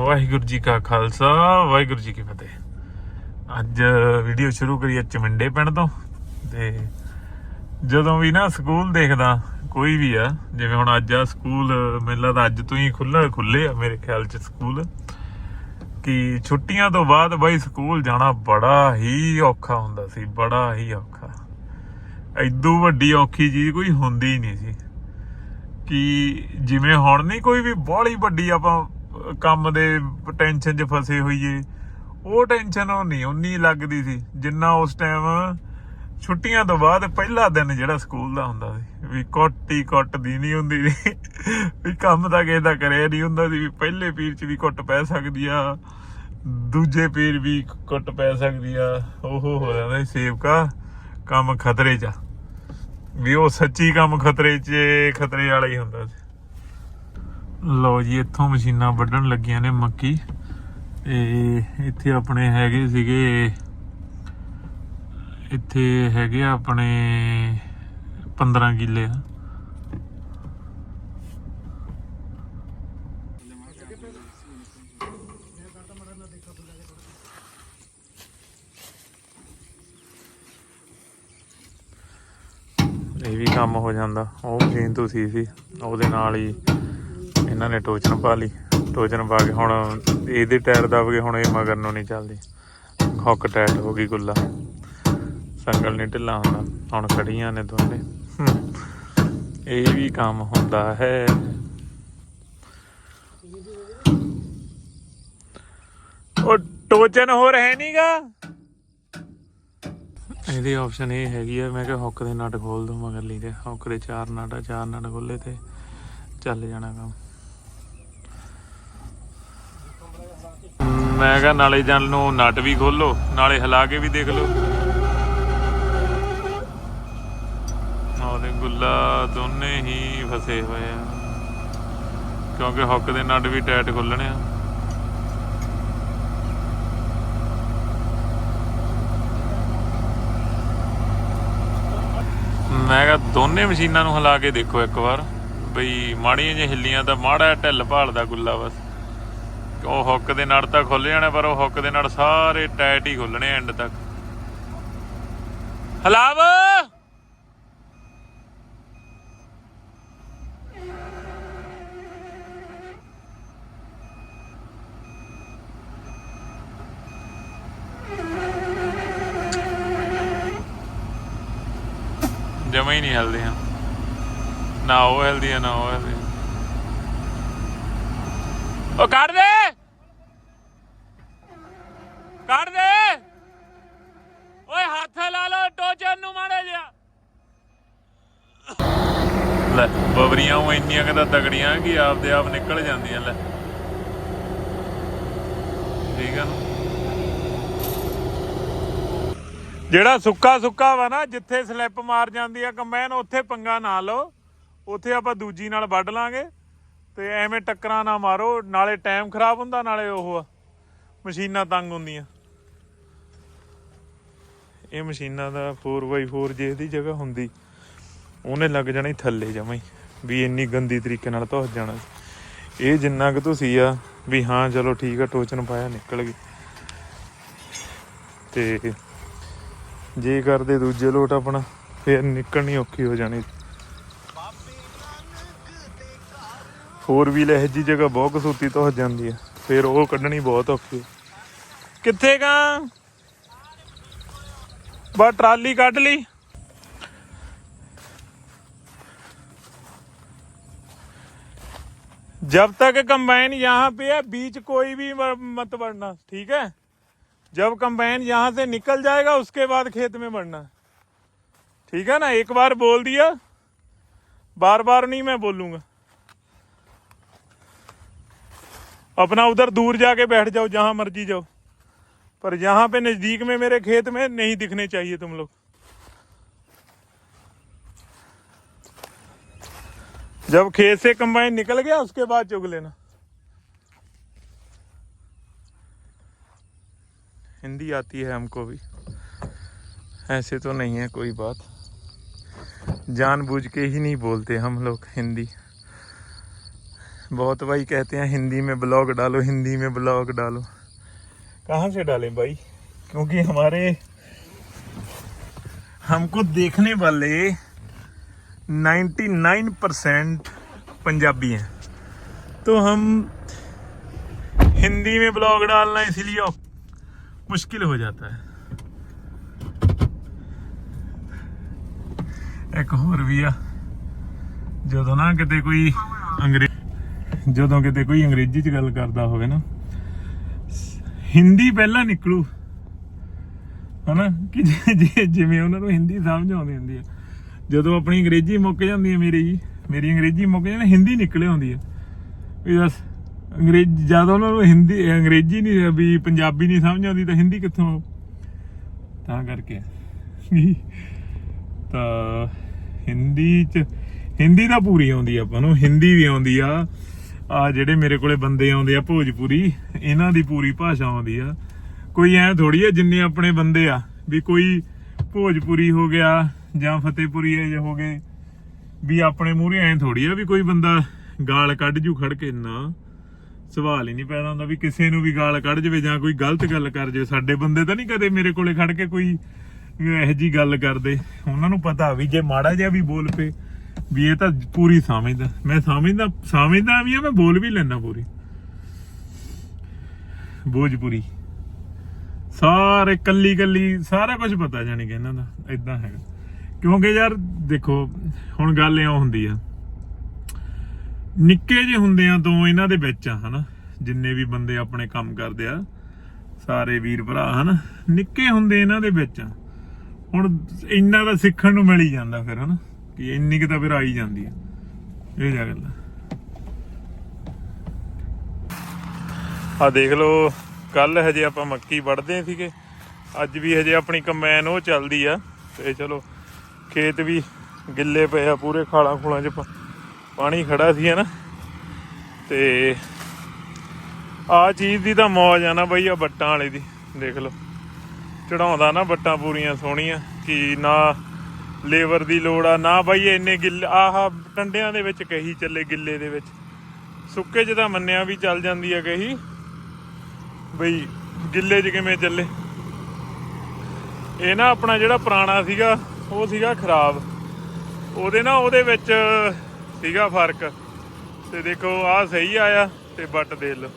ਵਾਹਿਗੁਰੂ ਜੀ ਕਾ ਖਾਲਸਾ, ਵਾਹਿਗੁਰੂ ਜੀ ਕੀ ਫਤਿਹ। ਅੱਜ ਵੀਡੀਓ ਸ਼ੁਰੂ ਕਰੀਏ ਚਮਿੰਡੇ ਪਿੰਡ ਤੋਂ ਤੇ ਜਦੋਂ ਵੀ ਨਾ ਸਕੂਲ ਦੇਖਦਾ, ਕੋਈ ਵੀ ਆ, ਜਿਵੇਂ ਹੁਣ ਅੱਜ ਆ ਸਕੂਲ, ਮੈਨੂੰ ਲੱਗਦਾ ਅੱਜ ਤੋਂ ਹੀ ਖੁੱਲ੍ਹਾ ਖੁੱਲੇ ਆ ਮੇਰੇ ਖਿਆਲ ਚ ਸਕੂਲ, ਕਿ ਛੁੱਟੀਆਂ ਤੋਂ ਬਾਅਦ ਬਾਈ ਸਕੂਲ ਜਾਣਾ ਬੜਾ ਹੀ ਔਖਾ ਹੁੰਦਾ ਸੀ, ਬੜਾ ਹੀ ਔਖਾ। ਐਦੂ ਵੱਡੀ ਔਖੀ ਚੀਜ਼ ਕੋਈ ਹੁੰਦੀ ਹੀ ਨਹੀਂ ਸੀ। ਕਿ ਜਿਵੇਂ ਹੁਣ ਨਹੀਂ ਕੋਈ ਵੀ ਬਾਹਲੀ ਵੱਡੀ ਆਪਾਂ ਕੰਮ ਦੇ ਟੈਨਸ਼ਨ 'ਚ ਫਸੇ ਹੋਈਏ ਉਹ ਟੈਨਸ਼ਨ ਉਹ ਨਹੀਂ, ਉਨੀ ਲੱਗਦੀ ਸੀ, ਜਿੰਨਾ ਉਸ ਟਾਈਮ ਛੁੱਟੀਆਂ ਤੋਂ ਬਾਅਦ ਪਹਿਲਾ ਦਿਨ ਜਿਹੜਾ ਸਕੂਲ ਦਾ ਹੁੰਦਾ ਸੀ, ਵੀ ਕੁੱਟੀ ਕੁੱਟ ਦੀ ਨਹੀਂ ਹੁੰਦੀ ਸੀ। ਵੀ ਕੰਮ ਤਾਂ ਕਿਸੇ ਦਾ ਕਰਿਆ ਨਹੀਂ ਹੁੰਦਾ ਸੀ, ਵੀ ਪਹਿਲੇ ਪੀਰ 'ਚ ਵੀ ਕੁੱਟ ਪੈ ਸਕਦੀ ਆ, ਦੂਜੇ ਪੀਰ ਵੀ ਕੁੱਟ ਪੈ ਸਕਦੀ ਆ। ਉਹ ਹੋ ਜਾਂਦਾ ਸੀ ਸੇਵਕਾ ਕੰਮ ਖਤਰੇ 'ਚ। ਆ ਵੀ ਉਹ ਸੱਚੀ ਕੰਮ ਖਤਰੇ 'ਚ, ਖਤਰੇ ਵਾਲਾ ਹੀ ਹੁੰਦਾ ਸੀ। ਲਓ ਜੀ, ਇੱਥੋਂ ਮਸ਼ੀਨਾਂ ਵੱਢਣ ਲੱਗੀਆਂ ਨੇ ਮੱਕੀ। ਤੇ ਇੱਥੇ ਆਪਣੇ ਹੈਗੇ ਸੀਗੇ, ਇੱਥੇ ਹੈਗੇ ਆ ਆਪਣੇ 15 ਕਿੱਲੇ ਆ। ਇਹ ਵੀ ਕੰਮ ਹੋ ਜਾਂਦਾ। ਉਹ ਮਸ਼ੀਨ ਤੁਸੀਂ ਸੀ, ਉਹਦੇ ਨਾਲ ਹੀ ਇਹਨਾਂ ਨੇ ਟੋਚਨ ਪਾ ਲਈ। ਟੋਚਨ ਪਾ ਕੇ ਹੁਣ ਇਹਦੇ ਟਾਇਰ ਦਬ ਗਏ ਹੁਣ ਇਹ ਮਗਰ ਨੂੰ ਨਹੀਂ ਚੱਲਦੀ। ਹੁੱਕ ਟਾਈਟ ਹੋ ਗਈ ਗੁੱਲਾ। ਸੰਗਲ ਨਹੀਂ ਢਿੱਲਾ ਹੁੰਦਾ। ਹੁਣ ਖੜੀਆਂ ਨੇ ਦੋਨੇ। ਇਹ ਵੀ ਕੰਮ ਹੁੰਦਾ ਹੈ। ਉਹ ਟੋਚਨ ਹੋ ਰਹੇ ਨਹੀਂਗਾ ਇਹਦੀ ਆਪਸ਼ਨ ਇਹ ਹੈਗੀ ਆ, ਮੈਂ ਕਿਹਾ ਹੁੱਕ ਦੇ ਨਟ ਖੋਲ ਦੋ ਮਗਰ ਲਈ ਤੇ। ਹੁੱਕ ਦੇ ਚਾਰ ਨਟ ਆ ਚਾਰ ਨਟ ਖੋਲੇ ਤੇ ਚੱਲ ਜਾਣਾ ਕੰਮ। ਮੈਂ ਕਿਹਾ ਨਾਲੇ ਜਨ ਨੂੰ ਨਟ ਵੀ ਖੋਲੋ ਨਾਲੇ ਹਿਲਾ ਕੇ ਵੀ ਦੇਖ ਲਓ। ਉਹਦੇ ਗੁੱਲਾ ਦੋਨੇ ਹੀ ਫਸੇ ਹੋਏ ਆ। ਕਿਉਂਕਿ ਹੁੱਕ ਦੇ ਨਟ ਵੀ ਟਾਈਟ ਖੋਲਣੇ ਆ। ਮੈਂ ਕਿਹਾ ਦੋਨੇ ਮਸ਼ੀਨਾਂ ਨੂੰ ਹਿਲਾ ਕੇ ਦੇਖੋ ਇੱਕ ਵਾਰ। ਬਈ ਮਾੜੀਆਂ ਜਿਹੀਆਂ ਹਿੱਲੀਆਂ ਤਾਂ ਮਾੜਾ ਜਿਹਾ ਢਿੱਲ ਭਾਲਦਾ ਗੁੱਲਾ ਬਸ। ਉਹ ਹੁੱਕ ਦੇ ਨਾਲ ਤਾਂ ਖੁੱਲ ਜਾਣੇ, ਪਰ ਉਹ ਹੁੱਕ ਦੇ ਨਾਲ ਸਾਰੇ ਟਾਈਟ ਹੀ ਖੁੱਲਣੇ ਐਂਡ ਤੱਕ। ਹਲਾਵ! ਜਮਾ ਹੀ ਨਹੀਂ ਹਲਦੀਆਂ। ਨਾ ਉਹ ਹਿਲਦੀ ਆ ਨਾ ਉਹ ਹਿਲਦੀ ਉਹ ਕੱਢ ਦੇ। ਕੱਢ ਦੇ। ਓਏ ਹੱਥ ਲਾ ਲੋ ਟੋਚਨ ਨੂੰ ਮਾੜੇ ਜਿਹਾ। ਲੈ, ਬਬਰੀਆਂ ਉਹ ਇੰਨੀਆਂ ਕਿ ਤਗੜੀਆਂ ਕਿ ਆਪਦੇ ਆਪ ਨਿਕਲ ਜਾਂਦੀਆਂ, ਲੈ। ਠੀਕ ਆ ਨਾ? ਜਿਹੜਾ ਸੁੱਕਾ ਸੁੱਕਾ ਵਾ ਨਾ, ਜਿੱਥੇ ਸਲਿੱਪ ਮਾਰ ਜਾਂਦੀ ਆ ਕੰਬਾਈਨ, ਉੱਥੇ ਪੰਗਾ ਨਾ ਲਓ। ਉੱਥੇ ਆਪਾਂ ਦੂਜੀ ਨਾਲ ਵੱਢ ਲਾਂਗੇ। ਤੇ ਐਵੇਂ ਟੱਕਰਾਂ ਨਾ ਮਾਰੋ, ਨਾਲੇ ਟਾਈਮ ਖਰਾਬ ਹੁੰਦਾ, ਨਾਲੇ ਉਹ ਮਸ਼ੀਨਾਂ ਤੰਗ ਹੁੰਦੀਆਂ। ਇਹ ਮਸ਼ੀਨਾਂ ਦਾ 4x4 ਜੇ ਦੀ ਜਗ੍ਹਾ ਹੁੰਦੀ, ਉਹਨੇ ਲੱਗ ਜਾਣਾ ਥੱਲੇ ਜਮਾਂ ਹੀ, ਵੀ ਇੰਨੀ ਗੰਦੀ ਤਰੀਕੇ ਨਾਲ ਧੁੱਸ ਜਾਣਾ ਇਹ ਜਿੰਨਾ ਕੁ ਤੁਸੀਂ ਆ, ਵੀ ਹਾਂ, ਚਲੋ ਠੀਕ ਆ, ਟੋਚਨ ਪਾਇਆ, ਨਿਕਲ ਗਈ। ਤੇ ਜੇ ਕਰਦੇ ਦੂਜੇ ਲੋਟ ਆਪਣਾ, ਫਿਰ ਨਿਕਲਣੀ ਔਖੀ ਹੋ ਜਾਣੀ। ਫੋਰ ਵੀਲ ਇਹ ਜੀ ਜਗ੍ਹਾ ਬਹੁਤ ਕਸੂਤੀ ਤੋਂ ਹੋ ਜਾਂਦੀ ਆ ਫਿਰ ਉਹ ਕੱਢਣੀ ਬਹੁਤ ਔਖੀ ਆ। ਕਿੱਥੇ ਗਾ ਬਾ ਟਰਾਲੀ ਕੱਢ ਲਈ जब तक कंबाइन यहाँ पे है बीच कोई भी म- मत बढ़ना ठीक है जब कंबाइन यहाँ से निकल जाएगा उसके बाद खेत में बढ़ना ठीक है ना एक बार बोल दिया बार बार नहीं मैं बोलूंगा अपना उधर दूर जाके बैठ जाओ, जहाँ मर्ज़ी जाओ। पर यहाँ पे नज़दीक में मेरे खेत में नहीं दिखने चाहिए तुम लोग। जब खेत से कंबाइन निकल गया, उसके बाद चुग लेना। हिंदी आती है हमको भी। ऐसे तो नहीं है कोई बात। जानबूझ के ही नहीं बोलते हम लोग हिंदी। बहुत भाई कहते हैं, हिंदी में ब्लॉग डालो, हिंदी में ब्लॉग डालो। कहाँ से डालें भाई? क्योंकि हमारे, हमको देखने वाले 99 परसेंट पंजाबी हैं। तो हम हिंदी में ब्लॉग डालना इसलिए मुश्किल हो जाता है। एक और भी जो ना कि कोई अंग्रेज़ ਜਦੋਂ ਕਿਤੇ ਕੋਈ ਅੰਗਰੇਜ਼ੀ ਚ ਗੱਲ ਕਰਦਾ ਹੋਵੇ ਨਾ, ਹਿੰਦੀ ਪਹਿਲਾਂ ਨਿਕਲੂ। ਹਨਾ? ਕਿ ਜਿਵੇਂ ਉਹਨਾਂ ਨੂੰ ਹਿੰਦੀ ਸਮਝ ਆਉਂਦੀ ਹੁੰਦੀ ਆ। ਜਦੋਂ ਆਪਣੀ ਅੰਗਰੇਜ਼ੀ ਮੁੱਕ ਜਾਂਦੀ ਹੈ ਮੇਰੀ ਮੇਰੀ ਅੰਗਰੇਜ਼ੀ ਮੁੱਕ ਜਾਂਦੀ ਹਿੰਦੀ ਨਿਕਲੇ ਆਉਂਦੀ ਆ। ਵੀ ਦੱਸ ਅੰਗਰੇਜ਼ੀ, ਜਦੋਂ ਉਹਨਾਂ ਨੂੰ ਹਿੰਦੀ, ਅੰਗਰੇਜ਼ੀ ਨਹੀਂ ਵੀ ਪੰਜਾਬੀ ਨਹੀਂ ਸਮਝ ਆਉਂਦੀ ਤਾਂ ਹਿੰਦੀ ਕਿੱਥੋਂ ਆਊ? ਤਾਂ ਕਰਕੇ। ਤਾਂ ਹਿੰਦੀ ਚ, ਹਿੰਦੀ ਤਾਂ ਪੂਰੀ ਆਉਂਦੀ ਆਪਾਂ ਨੂੰ, ਹਿੰਦੀ ਵੀ ਆਉਂਦੀ ਆ। ਆ ਜਿਹੜੇ ਮੇਰੇ ਕੋਲੇ ਬੰਦੇ ਆਉਂਦੇ ਆ ਭੋਜਪੁਰੀ, ਇਹਨਾਂ ਦੀ ਪੂਰੀ ਭਾਸ਼ਾ ਆਉਂਦੀ ਆ। ਕੋਈ ਐ ਥੋੜੀ ਆ ਜਿੰਨੇ ਆਪਣੇ ਬੰਦੇ ਆ, ਵੀ ਕੋਈ ਭੋਜਪੁਰੀ ਹੋ ਗਿਆ ਜਾਂ ਫਤਿਹਪੁਰੀ ਇਹ ਹੋ ਗਏ, ਵੀ ਆਪਣੇ ਮੂਹਰੇ ਐ ਥੋੜੀ ਆ ਵੀ ਕੋਈ ਬੰਦਾ ਗਾਲ ਕੱਢ ਜੂ ਖੜ ਕੇ ਨਾ ਸਵਾਲ ਹੀ ਨਹੀਂ ਪੈਦਾ ਹੁੰਦਾ ਵੀ ਕਿਸੇ ਨੂੰ ਵੀ ਗਾਲ ਕੱਢ ਜਵੇ ਜਾਂ ਕੋਈ ਗਲਤ ਗੱਲ ਕਰ ਜਾਵੇ। ਸਾਡੇ ਬੰਦੇ ਤਾਂ ਨਹੀਂ ਕਦੇ ਮੇਰੇ ਕੋਲੇ ਖੜ ਕੇ ਕੋਈ ਇਹੋ ਜੀ ਗੱਲ ਕਰਦੇ। ਉਹਨਾਂ ਨੂੰ ਪਤਾ ਵੀ ਜੇ ਮਾੜਾ ਜਿਹਾ ਵੀ ਬੋਲ ਪਏ ਵੀ ਇਹ ਤਾਂ ਪੂਰੀ ਸਮਝਦਾ। ਮੈਂ ਸਮਝਦਾ ਸਮਝਦਾ ਵੀ ਆ ਮੈਂ ਬੋਲ ਵੀ ਲੈਣਾ ਪੂਰੀ। ਭੋਜਪੁਰੀ ਸਾਰੇ ਕੱਲੀ ਕੱਲੀ, ਸਾਰਾ ਕੁਝ ਪਤਾ ਜਾਣੀ ਕਿ ਇਹਨਾਂ ਦਾ ਇਦਾਂ ਹੈਗਾ ਕਿਉਂਕਿ ਯਾਰ ਦੇਖੋ, ਹੁਣ ਗੱਲ ਇਉਂ ਹੁੰਦੀ ਆ। ਨਿੱਕੇ ਜਿਹੇ ਹੁੰਦਿਆਂ ਤੋਂ ਇਹਨਾਂ ਦੇ ਵਿੱਚ ਆ, ਹਨਾ। ਜਿੰਨੇ ਵੀ ਬੰਦੇ ਆਪਣੇ ਕੰਮ ਕਰਦੇ ਆ, ਸਾਰੇ ਵੀਰ ਭਰਾ, ਹਨਾ। ਨਿੱਕੇ ਹੁੰਦੇ ਇਹਨਾਂ ਦੇ ਵਿੱਚ ਹੁਣ ਇੰਨਾ ਦਾ ਸਿੱਖਣ ਨੂੰ ਮਿਲ ਹੀ ਜਾਂਦਾ ਫਿਰ, ਹਨਾ। ਕਿ ਇੰਨੀ ਕਿ ਤਾਂ ਫਿਰ ਆਈ ਜਾਂਦੀ ਆ। ਇਹ ਜਾ ਗੱਲ ਆ। ਦੇਖ ਲਓ ਕੱਲ ਹਜੇ ਆਪਾਂ ਮੱਕੀ ਵੜਦੇ ਸੀਗੇ। ਅੱਜ ਵੀ ਹਜੇ ਆਪਣੀ ਕੰਬਾਈਨ ਉਹ ਚੱਲਦੀ ਆ। ਤੇ ਚਲੋ, ਖੇਤ ਵੀ ਗਿੱਲੇ ਪਏ ਆ, ਪੂਰੇ ਖਾਲਾਂ ਖੂਲਾਂ 'ਚ ਪਾਣੀ ਖੜਾ ਸੀ ਹਨਾ ਤੇ ਆ ਚੀਜ਼ ਦੀ ਤਾਂ ਮੌਜ ਆ ਨਾ ਬਈ ਆ ਬੱਟਾਂ ਵਾਲੇ ਦੀ। ਦੇਖ ਲਓ। ਚੜਾਉਂਦਾ ਨਾ ਬੱਟਾਂ ਪੂਰੀਆਂ ਸੋਹਣੀਆਂ, ਕਿ ਨਾ ਲੇਬਰ ਦੀ ਲੋੜ ਆ। ਨਾ ਬਾਈ ਇੰਨੇ ਗਿੱਲੇ, ਆਹ ਟੰਡਿਆਂ ਦੇ ਵਿੱਚ ਕਹੀ ਚੱਲੇ ਗਿੱਲੇ ਦੇ ਵਿੱਚ। ਸੁੱਕੇ 'ਚ ਮੰਨਿਆ ਵੀ ਚੱਲ ਜਾਂਦੀ ਆ ਕਹੀ। ਬਈ ਗਿੱਲੇ 'ਚ ਕਿਵੇਂ ਚੱਲੇ? ਇਹ ਨਾ ਆਪਣਾ ਜਿਹੜਾ ਪੁਰਾਣਾ ਸੀਗਾ, ਉਹ ਸੀਗਾ ਖਰਾਬ। ਉਹਦੇ ਨਾ ਉਹਦੇ ਵਿੱਚ ਸੀਗਾ ਫ਼ਰਕ। ਤੇ ਦੇਖੋ, ਆਹ ਸਹੀ ਆਇਆ ਤੇ ਬੱਟ ਦੇ ਲਓ।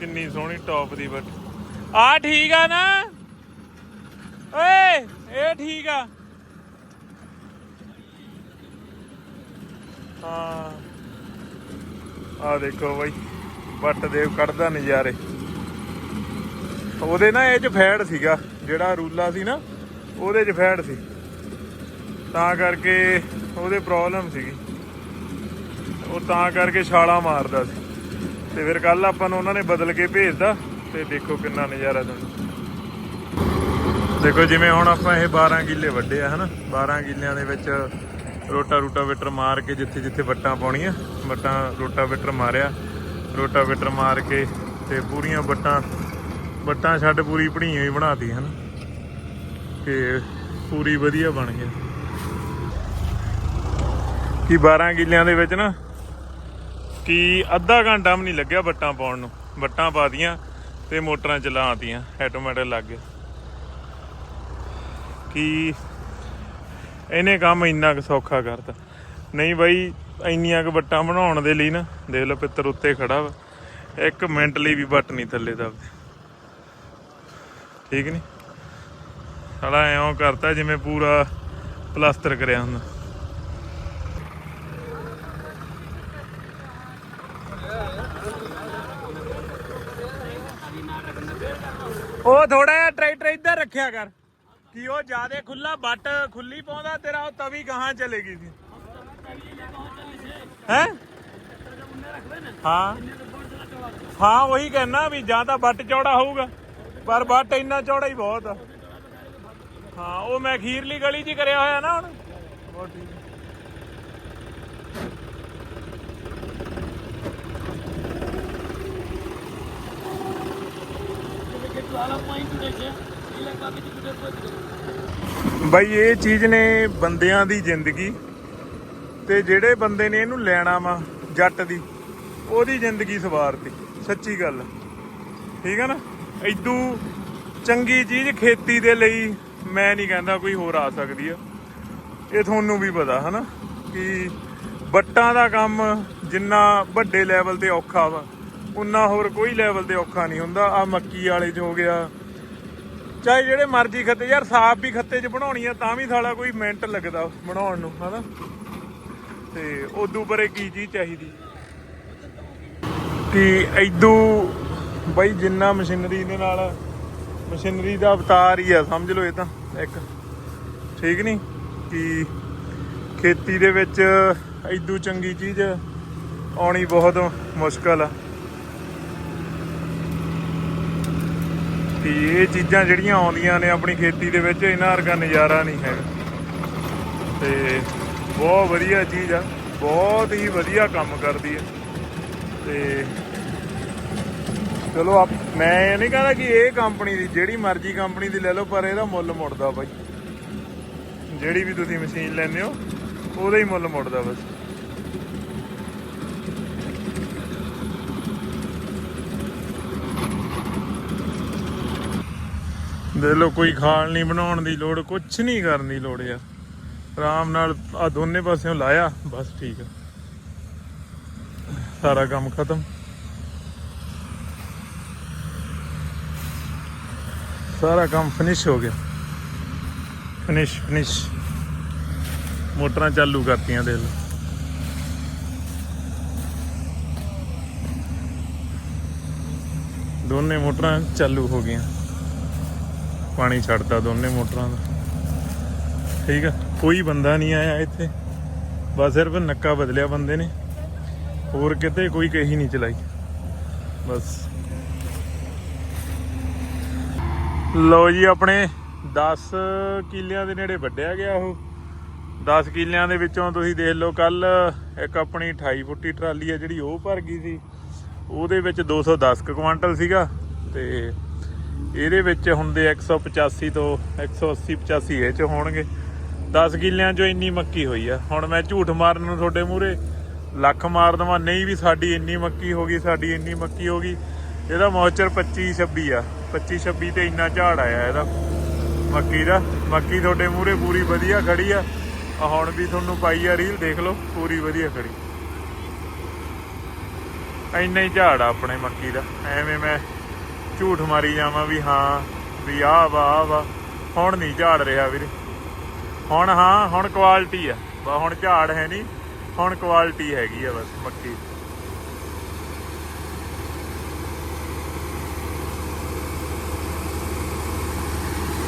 ਕਿੰਨੀ ਸੋਹਣੀ ਟੌਪ ਦੀ ਬੱਟ। ਆ ਠੀਕ ਆ ਨਾ। ਓਏ, ਇਹ ਠੀਕ ਆ। ਹਾਂ। ਆ ਦੇਖੋ ਬਾਈ ਬੱਟ ਦੇ ਕੱਢਦਾ ਨਜ਼ਾਰੇ। ਉਹਦੇ ਨਾ ਇਹ ਚ ਫੈੜ ਸੀਗਾ, ਜਿਹੜਾ ਰੂਲਾ ਸੀ ਨਾ, ਉਹਦੇ ਚ ਫੈੜ ਸੀ। ਤਾਂ ਕਰਕੇ ਉਹਦੇ ਪ੍ਰੋਬਲਮ ਸੀਗੀ। ਉਹ ਤਾਂ ਕਰਕੇ ਛਾਲਾ ਮਾਰਦਾ ਸੀ। ਤੇ ਫਿਰ ਕੱਲ ਆਪਾਂ ਨੂੰ ਉਹਨਾਂ ਨੇ ਬਦਲ ਕੇ ਭੇਜਦਾ ਤੇ ਦੇਖੋ ਕਿੰਨਾ ਨਜ਼ਾਰਾ ਤੁਹਾਨੂੰ। ਦੇਖੋ ਜਿਵੇਂ ਹੁਣ ਆਪਾਂ ਇਹ 12 ਕਿੱਲੇ ਵੱਡੇ ਆ, ਹਨਾ? 12 ਕਿੱਲਿਆਂ ਦੇ ਵਿੱਚ ਰੋਟਾ ਰੂਟਾ ਵੇਟਰ ਮਾਰ ਕੇ ਜਿੱਥੇ ਜਿੱਥੇ ਵੱਟਾਂ ਪਾਉਣੀਆਂ, ਵੱਟਾਂ ਰੋਟਾ ਵਿਟਰ ਮਾਰਿਆ। ਰੋਟਾ ਵਿਟਰ ਮਾਰ ਕੇ ਤੇ ਪੂਰੀਆਂ ਵੱਟਾਂ ਵੱਟਾਂ ਛੱਡ ਪੂਰੀ ਭਣੀ ਹੋਈ ਬਣਾਤੀ ਹਨਾ? ਤੇ ਪੂਰੀ ਵਧੀਆ ਬਣ ਗਿਆ ਕਿ 12 ਕਿੱਲਿਆਂ ਦੇ ਵਿੱਚ ਨਾ, ਕਿ ਅੱਧਾ ਘੰਟਾ ਵੀ ਨਹੀਂ ਲੱਗਿਆ ਵੱਟਾਂ ਪਾਉਣ ਨੂੰ। ਵੱਟਾਂ ਪਾਤੀਆਂ ਤੇ ਮੋਟਰਾਂ ਚਲਾਤੀਆਂ ਆਟੋਮੈਟਿਕ ਲੱਗ ਗਿਆ। ਕਿ ਇਹਨੇ ਕੰਮ ਇੰਨਾ ਕੁ ਸੌਖਾ ਕਰਤਾ। ਨਹੀਂ ਬਾਈ, ਇੰਨੀਆਂ ਕੁ ਵੱਟਾਂ ਬਣਾਉਣ ਦੇ ਲਈ ਨਾ, ਦੇਖ ਲਓ ਪਿੱਤਰ ਉੱਤੇ ਖੜਾ ਵਾ। ਇੱਕ ਮਿੰਟ ਲਈ ਵੀ ਵੱਟ ਨਹੀਂ ਥੱਲੇ ਦੱਬਦੇ। ਠੀਕ ਨਹੀਂ ਸਾਲਾ ਐਂ ਕਰਤਾ ਜਿਵੇਂ ਪੂਰਾ ਪਲਾਸਟਰ ਕਰਿਆ ਹੁੰਦਾ। ਉਹ ਥੋੜਾ ਜਿਹਾ ਟਰੈਕਟਰ ਇੱਧਰ ਰੱਖਿਆ ਕਰ। ਕਿ ਉਹ ਜਿਆਦੇ ਖੁੱਲਾ ਬੱਟ ਖੁੱਲੀ ਪਾਉਂਦਾ, ਤੇਰਾ ਉਹ ਤਵੀ ਗਾਹਾਂ ਚਲੇਗੀ ਸੀ। ਹੈ? ਹਾਂ। ਹਾਂ, ਉਹੀ ਕਹਿਣਾ ਵੀ ਜਾਂ ਤਾਂ ਬੱਟ ਚੌੜਾ ਹੋਊਗਾ, ਪਰ ਬੱਟ ਇੰਨਾ ਚੌੜਾ ਹੀ ਬਹੁਤ ਆ। ਹਾਂ, ਉਹ ਮੈਂ ਖੀਰਲੀ ਗਲੀ 'ਚ ਕਰਿਆ ਹੋਇਆ ਨਾ ਹੁਣ। ਬਹੁਤ ਠੀਕ ਬਾਈ, ਇਹ ਚੀਜ਼ ਨੇ ਬੰਦਿਆਂ ਦੀ ਜ਼ਿੰਦਗੀ ਤੇ ਜਿਹੜੇ ਬੰਦੇ ਨੇ ਇਹਨੂੰ ਲੈਣਾ ਵਾ ਜੱਟ ਦੀ, ਉਹਦੀ ਜ਼ਿੰਦਗੀ ਸਵਾਰਤੀ, ਸੱਚੀ ਗੱਲ। ਠੀਕ ਹੈ ਨਾ? ਐਦੂ ਚੰਗੀ ਚੀਜ਼ ਖੇਤੀ ਦੇ ਲਈ ਮੈਂ ਨਹੀਂ ਕਹਿੰਦਾ ਕੋਈ ਹੋਰ ਆ ਸਕਦੀ ਆ। ਇਹ ਤੁਹਾਨੂੰ ਵੀ ਪਤਾ, ਹਨਾ? ਕਿ ਬੱਟਾਂ ਦਾ ਕੰਮ ਜਿੰਨਾ ਵੱਡੇ ਲੈਵਲ ਤੇ ਔਖਾ ਵਾ, ਉਨਾ ਹੋਰ ਕੋਈ ਲੈਵਲ ਤੇ ਔਖਾ ਨਹੀਂ ਹੁੰਦਾ। ਆ ਮੱਕੀ ਵਾਲੇ 'ਚ ਹੋ ਗਿਆ ਚਾਹੇ ਜਿਹੜੇ ਮਰਜ਼ੀ ਖੱਤੇ, ਯਾਰ ਸਾਫ਼ ਵੀ ਖੱਤੇ 'ਚ ਬਣਾਉਣੀ ਆ, ਤਾਂ ਵੀ ਸਾਲਾ ਕੋਈ ਮਿੰਟ ਲੱਗਦਾ ਬਣਾਉਣ ਨੂੰ, ਹਨਾ? ਤੇ ਉਦੋਂ ਪਰੇ ਕੀ ਚੀਜ਼ ਚਾਹੀਦੀ? ਕਿ ਐਦੂ ਬਈ ਜਿੰਨਾ ਮਸ਼ੀਨਰੀ ਦੇ ਨਾਲ, ਮਸ਼ੀਨਰੀ ਦਾ ਅਵਤਾਰ ਹੀ ਆ, ਸਮਝ ਲਓ ਇਹ ਤਾਂ, ਇੱਕ। ਠੀਕ ਨਹੀਂ ਕਿ ਖੇਤੀ ਦੇ ਵਿੱਚ ਐਦੂ ਚੰਗੀ ਚੀਜ਼ ਆਉਣੀ ਬਹੁਤ ਮੁਸ਼ਕਲ ਆ। ਤੇ ਇਹ ਚੀਜ਼ਾਂ ਜਿਹੜੀਆਂ ਆਉਂਦੀਆਂ ਨੇ ਆਪਣੀ ਖੇਤੀ ਦੇ ਵਿੱਚ, ਇਹਨਾਂ ਵਰਗਾ ਨਜ਼ਾਰਾ ਨਹੀਂ ਹੈਗਾ ਤੇ ਬਹੁਤ ਵਧੀਆ ਚੀਜ਼ ਆ, ਬਹੁਤ ਹੀ ਵਧੀਆ ਕੰਮ ਕਰਦੀ ਹੈ ਤੇ ਚਲੋ ਆਪ, ਮੈਂ ਇਹ ਨਹੀਂ ਕਹਿੰਦਾ ਕਿ ਇਹ ਕੰਪਨੀ ਦੀ, ਜਿਹੜੀ ਮਰਜ਼ੀ ਕੰਪਨੀ ਦੀ ਲੈ ਲਓ, ਪਰ ਇਹਦਾ ਮੁੱਲ ਮੁੜਦਾ ਬਾਈ। ਜਿਹੜੀ ਵੀ ਤੁਸੀਂ ਮਸ਼ੀਨ ਲੈਂਦੇ ਹੋ, ਉਹਦਾ ਹੀ ਮੁੱਲ ਮੁੜਦਾ ਬਸ। ਦੇ ਲੋ, ਕੋਈ ਖਾਲ ਨਹੀਂ ਬਣਾਉਣ ਦੀ ਲੋੜ ਕੁਝ ਨਹੀਂ ਕਰਨ ਦੀ ਲੋੜ ਯਾਰ। ਆਰਾਮ ਨਾਲ ਆ ਦੋਨੇ ਪਾਸਿਓਂ ਲਾਇਆ, ਬਸ ਠੀਕ ਆ। ਸਾਰਾ ਕੰਮ ਖਤਮ। ਸਾਰਾ ਕੰਮ ਫਿਨਿਸ਼ ਹੋ ਗਿਆ। ਫਿਨਿਸ਼ ਫਿਨਿਸ਼ ਮੋਟਰਾਂ ਚਾਲੂ ਕਰਤੀਆਂ ਦੇ ਲਓ ਦੋਨੇ ਮੋਟਰਾਂ ਚਾਲੂ ਹੋ ਗਈਆਂ। ਪਾਣੀ ਛੱਡਤਾ ਦੋਨੇ ਮੋਟਰਾਂ ਦਾ। ਠੀਕ ਆ? ਕੋਈ ਬੰਦਾ ਨਹੀਂ ਆਇਆ ਇੱਥੇ। ਬਸ ਸਿਰਫ ਨੱਕਾ ਬਦਲਿਆ ਬੰਦੇ ਨੇ। ਹੋਰ ਕਿਤੇ ਕੋਈ ਕਹੀ ਨਹੀਂ ਚਲਾਈ। ਬਸ। ਲਓ ਜੀ ਆਪਣੇ 10 ਕਿੱਲਿਆਂ ਦੇ ਨੇੜੇ ਵੱਢਿਆ ਗਿਆ ਉਹ। 10 ਕਿੱਲਿਆਂ ਦੇ ਵਿੱਚੋਂ ਤੁਸੀਂ ਦੇਖ ਲਓ ਕੱਲ ਇੱਕ ਆਪਣੀ 28 ਫੁੱਟੀ ਟਰਾਲੀ ਆ ਜਿਹੜੀ ਉਹ ਭਰ ਗਈ ਸੀ। ਉਹਦੇ ਵਿੱਚ 210 ਕੁ ਕੁਆਂਟਲ ਸੀਗਾ। ਤੇ ਇਹਦੇ ਵਿੱਚ ਹੁੰਦੇ 185 ਤੋਂ 180 85 ਇਹ ਚ ਹੋਣਗੇ। 10 ਕਿੱਲਿਆਂ ਚੋਂ ਇੰਨੀ ਮੱਕੀ ਹੋਈ ਆ। ਹੁਣ ਮੈਂ ਝੂਠ ਮਾਰਨ ਨੂੰ ਤੁਹਾਡੇ ਮੂਹਰੇ ਲੱਖ ਮਾਰ ਦਵਾਂ। ਨਹੀਂ ਵੀ ਸਾਡੀ ਇੰਨੀ ਮੱਕੀ ਹੋ ਗਈ, ਸਾਡੀ ਇੰਨੀ ਮੱਕੀ ਹੋ ਗਈ। ਇਹਦਾ ਮੌਚਰ 25 26 ਆ। 25 26 ਤੇ ਇੰਨਾ ਝਾੜ ਆਇਆ ਇਹਦਾ। ਮੱਕੀ ਦਾ। ਮੱਕੀ ਤੁਹਾਡੇ ਮੂਹਰੇ ਪੂਰੀ ਵਧੀਆ ਖੜੀ ਆ। ਹੁਣ ਵੀ ਤੁਹਾਨੂੰ ਪਾਈ ਆ ਰੀਲ, ਦੇਖ ਲਓ, ਪੂਰੀ ਵਧੀਆ ਖੜੀ। ਇੰਨਾ ਹੀ ਝਾੜ ਆ ਆਪਣੇ ਮੱਕੀ ਦਾ। ਐਵੇਂ ਮੈਂ ਝੂਠ ਮਾਰੀ ਜਾਵਾਂ ਵੀ ਹਾਂ, ਵੀ ਆਹ ਵਾ ਆਹ ਵਾ। ਹੁਣ ਨਹੀਂ ਝਾੜ ਰਿਹਾ ਵੀਰੇ। ਹੁਣ ਹਾਂ, ਹੁਣ ਕੁਆਲਿਟੀ ਆ। ਬਾ ਹੁਣ ਝਾੜ ਹੈ ਨਹੀਂ, ਹੁਣ ਕੁਆਲਿਟੀ ਹੈਗੀ ਆ ਬਸ ਮੱਕੀ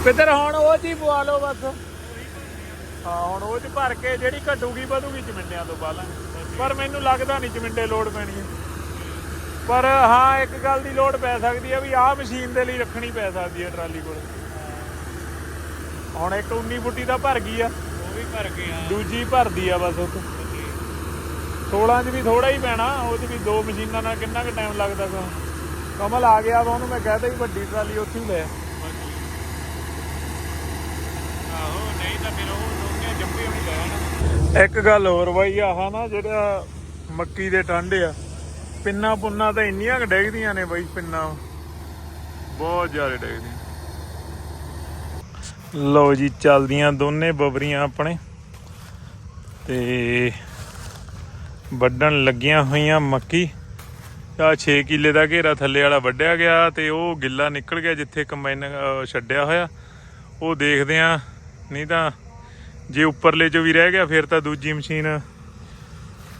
ਪਿੱਤਰ ਹੁਣ ਉਹ ਜੀ ਪਵਾ ਲਓ ਬਸ। ਹਾਂ, ਹੁਣ ਉਹ ਚ ਭਰ ਕੇ ਜਿਹੜੀ ਘਟੂਗੀ ਵਧੂਗੀ ਚਮਿੰਡਿਆਂ ਤੋਂ ਬਾਲਾਂ ਪਰ ਮੈਨੂੰ ਲੱਗਦਾ ਨਹੀਂ ਚਮਿੰਡੇ ਲੋਡ ਪੈਣੀ ਹੈ ਪਰ ਹਾਂ ਇੱਕ ਗੱਲ ਦੀ ਲੋਡ ਪੈ ਸਕਦੀ ਹੈ ਵੀ ਆਹ ਮਸ਼ੀਨ ਦੇ ਲਈ ਰੱਖਣੀ ਪੈ ਸਕਦੀ ਹੈ ਟਰਾਲੀ ਕੋਲ। ਹੁਣ ਇੱਕ 19 ਫੁੱਟੀ ਦਾ ਭਰ ਗਈ ਆ। ਉਹ ਵੀ ਭਰ ਗਿਆ ਦੂਜੀ ਭਰਦੀ ਆ ਬਸ ਤੋਂ 16 ਚ ਵੀ ਥੋੜਾ ਹੀ ਪੈਣਾ ਉਹ ਚ ਵੀ ਦੋ ਮਸ਼ੀਨਾਂ ਨਾਲ ਕਿੰਨਾ ਕੁ ਟਾਈਮ ਲੱਗਦਾ ਗਾ। ਕਮਲ ਆ ਗਿਆ ਵਾ ਉਹਨੂੰ ਮੈਂ ਕਹਤਾ ਵੀ ਵੱਡੀ ਟਰਾਲੀ ਉੱਥੇ ਹੀ ਲੈ ਆ। ਆਹੋ ਨਹੀਂ ਤਾਂ ਫਿਰ ਉਹ ਜੰਪੀ ਹੋਣੀ ਇੱਕ ਗੱਲ ਹੋਰ ਬਾਈ ਆਹ ਨਾ ਜਿਹੜਾ ਮੱਕੀ ਦੇ ਟਾਂਡੇ ਆ ਪਿੰਨਾ ਪੁੰਨਾ ਤਾਂ ਇੰਨੀਆਂ ਕੁ ਡੇਗਦੀਆਂ ਨੇ ਬਾਈ ਪਿੰਨਾ। ਬਹੁਤ ਜ਼ਿਆਦਾ ਡੇਗਦੀਆਂ। ਲਓ ਜੀ, ਚੱਲਦੀਆਂ ਦੋਨੇ ਬਬਰੀਆਂ ਆਪਣੇ। ਤੇ ਵੱਢਣ ਲੱਗੀਆਂ ਹੋਈਆਂ ਮੱਕੀ। ਆ 6 ਕਿੱਲੇ ਦਾ ਘੇਰਾ ਥੱਲੇ ਵਾਲਾ ਵੱਢਿਆ ਗਿਆ ਤੇ ਉਹ ਗਿੱਲਾ ਨਿਕਲ ਗਿਆ ਜਿੱਥੇ ਕੰਬਾਈਨ ਛੱਡਿਆ ਹੋਇਆ। ਉਹ ਦੇਖਦੇ ਆ ਨਹੀਂ ਤਾਂ ਜੇ ਉੱਪਰਲੇ ਚੋਂ ਵੀ ਰਹਿ ਗਿਆ, ਫਿਰ ਤਾਂ ਦੂਜੀ ਮਸ਼ੀਨ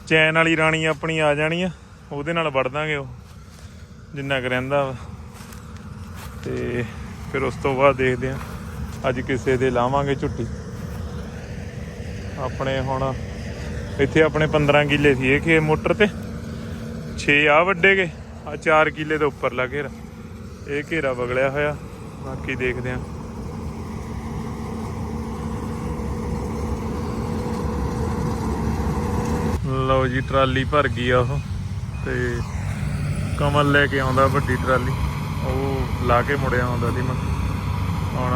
ਚੈਨ ਵਾਲੀ ਰਾਣੀ ਆਪਣੀ ਆ ਜਾਣੀ ਆ। ਉਹਦੇ ਨਾਲ ਵੜ ਦਾਂਗੇ ਉਹ, ਜਿੰਨਾ ਕੁ ਰਹਿੰਦਾ ਵਾ। ਤੇ ਫਿਰ ਉਸ ਤੋਂ ਬਾਅਦ ਦੇਖਦੇ ਆ ਅੱਜ ਕਿਸੇ ਦੇ ਲਾਵਾਂਗੇ ਝੁੱਟੀ। ਆਪਣੇ ਹੁਣ ਇੱਥੇ ਆਪਣੇ 15 ਕਿੱਲੇ ਸੀ ਇਹ ਖੇ ਮੋਟਰ ਤੇ। 6 ਆ ਵੱਡੇ ਗਏ ਆ 4 ਕਿੱਲੇ ਦੇ ਉੱਪਰਲਾ ਘੇਰਾ। ਇਹ ਘੇਰਾ ਵਗਲਿਆ ਹੋਇਆ, ਬਾਕੀ ਦੇਖਦੇ ਆ ਲਓ ਜੀ, ਟਰਾਲੀ ਭਰ ਗਈ ਆ ਉਹ। ਤੇ ਕਮਲ ਲੈ ਕੇ ਆਉਂਦਾ ਵੱਡੀ ਟਰਾਲੀ। ਉਹ ਲਾ ਕੇ ਮੁੜਿਆ ਆਉਂਦਾ ਸੀ ਮੈਂ। ਹੁਣ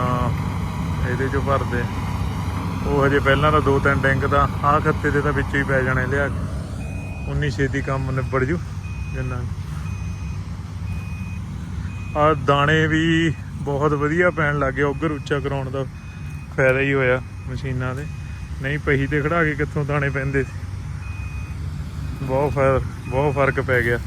ਇਹਦੇ ਚੋਂ ਭਰਦੇ। ਉਹ ਹਜੇ ਪਹਿਲਾਂ ਤਾਂ ਦੋ ਤਿੰਨ ਟੈਂਕ ਤਾਂ ਆਹ ਖੱਤੇ ਦੇ ਤਾਂ ਵਿੱਚੋਂ ਹੀ ਪੈ ਜਾਣੇ ਲਿਆ ਕੇ। ਉਨੀ ਛੇਤੀ ਕੰਮ ਨਿਬੜ ਜੂ ਜਿੰਨਾ ਆ ਦਾਣੇ ਵੀ ਬਹੁਤ ਵਧੀਆ ਪੈਣ ਲੱਗ ਗਏ। ਉੱਗਰ ਉੱਚਾ ਕਰਾਉਣ ਦਾ ਫਾਇਦਾ ਹੀ ਹੋਇਆ ਮਸ਼ੀਨਾਂ ਦੇ। ਨਹੀਂ, ਪਹੀ ਤੇ ਖੜਾ ਕੇ ਕਿੱਥੋਂ ਦਾਣੇ ਪੈਂਦੇ ਸੀ? ਬਹੁਤ ਫਾਇਦਾ ਬਹੁਤ ਫ਼ਰਕ ਪੈ ਗਿਆ।